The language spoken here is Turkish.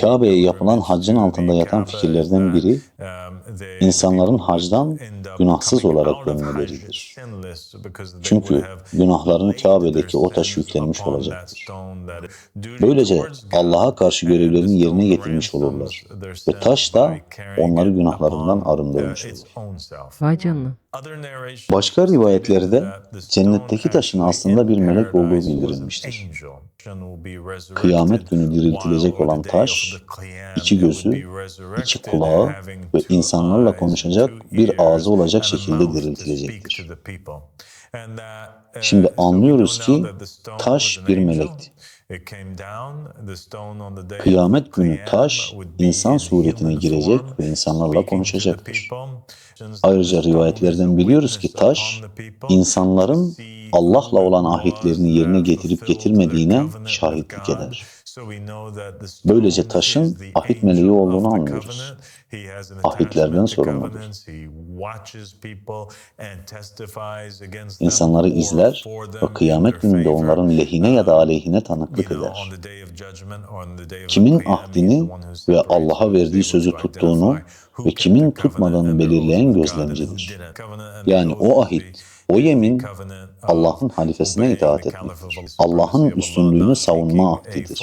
Kabe'ye yapılan haccın altında yatan fikirlerden biri, insanların hacdan günahsız olarak dönmeleridir. Çünkü günahlarını Kabe'deki o taş yüklenmiş olacaktır. Böylece Allah'a karşı görevlerini yerine getirmiş olurlar ve taş da onları günahlarından arındırmış olur. Vay canına. Başka rivayetlerde cennetteki taşın aslında bir melek olduğu bildirilmiştir. Kıyamet günü diriltilecek olan taş, iki gözü, iki kulağı ve insanlarla konuşacak bir ağzı olacak şekilde diriltilecektir. Şimdi anlıyoruz ki taş bir melekti. Kıyamet günü taş insan suretine girecek ve insanlarla konuşacaktır. Ayrıca rivayetlerden biliyoruz ki taş, insanların Allah'la olan ahitlerini yerine getirip getirmediğine şahitlik eder. Böylece taşın ahit meleği olduğunu anlıyoruz. Ahitlerden sorumludur. İnsanları izler ve kıyamet gününde onların lehine ya da aleyhine tanıklık eder. Kimin ahdini ve Allah'a verdiği sözü tuttuğunu ve kimin tutmadığını belirleyen gözlemcidir. Yani o ahit, o yemin Allah'ın halifesine itaat etmektir. Allah'ın üstünlüğünü savunma akdidir.